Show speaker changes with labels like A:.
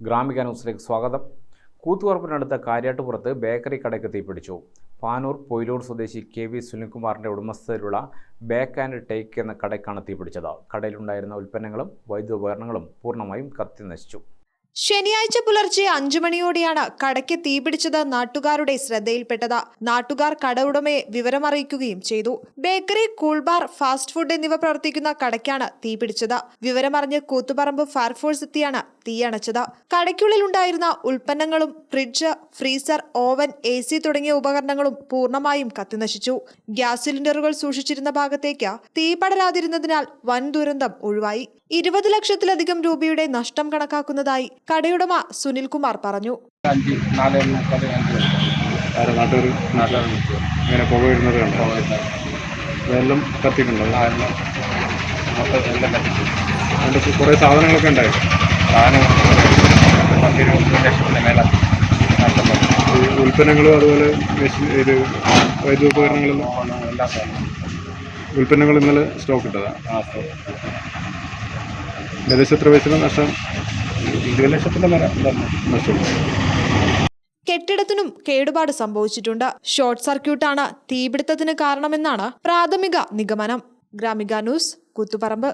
A: ഗ്രാമിക ന്യൂസിലേക്ക് സ്വാഗതം. കൂത്തുപറപ്പിനടുത്ത കാര്യാട്ടുപുറത്ത് ബേക്കറി കടയ്ക്ക് തീപിടിച്ചു പാനൂർ പൊയിലൂർ സ്വദേശി കെ വി സുനിൽകുമാറിന്റെ ഉടമസ്ഥതയിലുള്ള ബേക്ക് ആൻഡ് ടേക്ക് എന്ന കടയ്ക്കാണ് തീപിടിച്ചത് കടയിലുണ്ടായിരുന്ന ഉൽപ്പന്നങ്ങളും വൈദ്യുതോപകരണങ്ങളും പൂർണമായും കത്തി നശിച്ചു
B: ശനിയാഴ്ച പുലർച്ചെ അഞ്ചു മണിയോടെയാണ് കടയ്ക്ക് തീപിടിച്ചത് നാട്ടുകാരുടെ ശ്രദ്ധയിൽപ്പെട്ടത്. നാട്ടുകാർ കട ഉടമയെ വിവരമറിയിക്കുകയും ചെയ്തു. ബേക്കറി കൂൾബാർ ഫാസ്റ്റ് ഫുഡ് എന്നിവ പ്രവർത്തിക്കുന്ന കടയ്ക്കാണ് തീപിടിച്ചത് വിവരമറിഞ്ഞ് കൂത്തുപറമ്പ് ഫയർഫോഴ്സ് എത്തിയാണ് തീയണച്ചത് കടയ്ക്കുള്ളിൽ ഉണ്ടായിരുന്ന ഉൽപ്പന്നങ്ങളും fridge freezer oven A C തുടങ്ങിയ ഉപകരണങ്ങളും പൂർണമായും കത്തിനശിച്ചു. ഗ്യാസ് സിലിണ്ടറുകൾ സൂക്ഷിച്ചിരുന്ന ഭാഗത്തേക്ക് തീ പടരാതിരുന്നതിനാൽ വൻ ദുരന്തം ഒഴിവായി. ഇരുപത് ലക്ഷത്തിലധികം രൂപയുടെ നഷ്ടം കണക്കാക്കുന്നതായി കടയുടമ സുനിൽകുമാർ പറഞ്ഞു.
C: ഇങ്ങനെ കണ്ടോ? കുറേ ഉൽപ്പന്നങ്ങളും അതുപോലെ മെഷീൻ ഇത് വൈദ്യുതോപകരണങ്ങളെല്ലാം ഉപകരണങ്ങളും. ഇന്നലെ സ്റ്റോക്ക് ഇട്ടതാണ് ഏകദേശം എത്ര പൈസ നഷ്ടം?
B: കെട്ടിടത്തിനും കേടുപാട് സംഭവിച്ചിട്ടുണ്ട്. ഷോർട്ട് സർക്യൂട്ടാണ് തീപിടുത്തത്തിന് കാരണമെന്നാണ് പ്രാഥമിക നിഗമനം. ഗ്രാമിക ന്യൂസ് കൂത്തുപറമ്പ്.